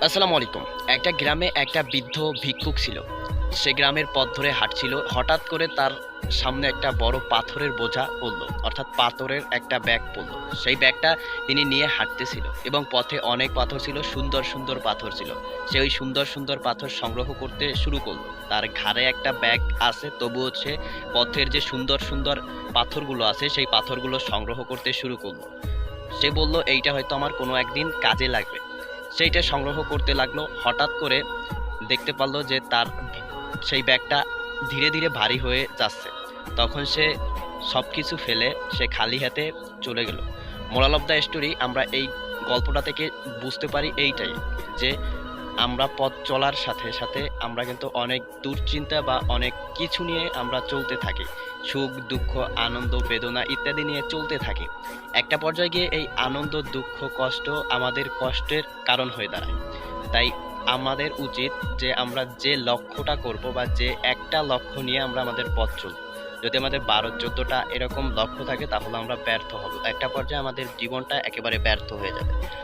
আসসালামু আলাইকুম। একটা গ্রামে একটা বৃদ্ধ ভিক্ষুক ছিল। সে গ্রামের পথ ধরে হাঁটছিল। হঠাৎ করে তার সামনে একটা বড় পাথরের বোঝা পড়ল। অর্থাৎ পাথরের একটা ব্যাগ পড়ল। সেই ব্যাগটা তিনি নিয়ে হাঁটতেছিল এবং পথে অনেক পাথর ছিল, সুন্দর সুন্দর পাথর ছিল। সে ওই সুন্দর সুন্দর পাথর সংগ্রহ করতে শুরু করল। তার ঘাড়ে একটা ব্যাগ আছে, তবুও সে পথের যে সুন্দর সুন্দর পাথরগুলো আছে, সেই পাথরগুলো সংগ্রহ করতে শুরু করল। সে বলল, এইটা হয়তো আমার কোনো একদিন কাজে লাগবে। সেইটা সংগ্রহ করতে লাগল। হঠাৎ করে দেখতে পারল যে তার সেই ব্যাগটা ধীরে ধীরে ভারী হয়ে যাচ্ছে। তখন সে সব কিছু ফেলে সে খালি হাতে চলে গেল। মোরাল অফ দ্য স্টোরি, আমরা এই গল্পটা থেকে বুঝতে পারি এইটাই যে আমরা পথ চলার সাথে সাথে আমরা কিন্তু অনেক দুশ্চিন্তা বা অনেক কিছু নিয়ে আমরা চলতে থাকি। সুখ, দুঃখ, আনন্দ, বেদনা ইত্যাদি নিয়ে চলতে থাকি। একটা পর্যায়ে গিয়ে এই আনন্দ, দুঃখ, কষ্ট আমাদের কষ্টের কারণ হয়ে দাঁড়ায়। তাই আমাদের উচিত যে আমরা যে লক্ষ্যটা করব বা যে একটা লক্ষ্য নিয়ে আমরা আমাদের পথ চলব। যদি আমাদের বারো চোদ্দোটা এরকম লক্ষ্য থাকে তাহলে আমরা ব্যর্থ হব। একটা পর্যায়ে আমাদের জীবনটা একেবারে ব্যর্থ হয়ে যাবে।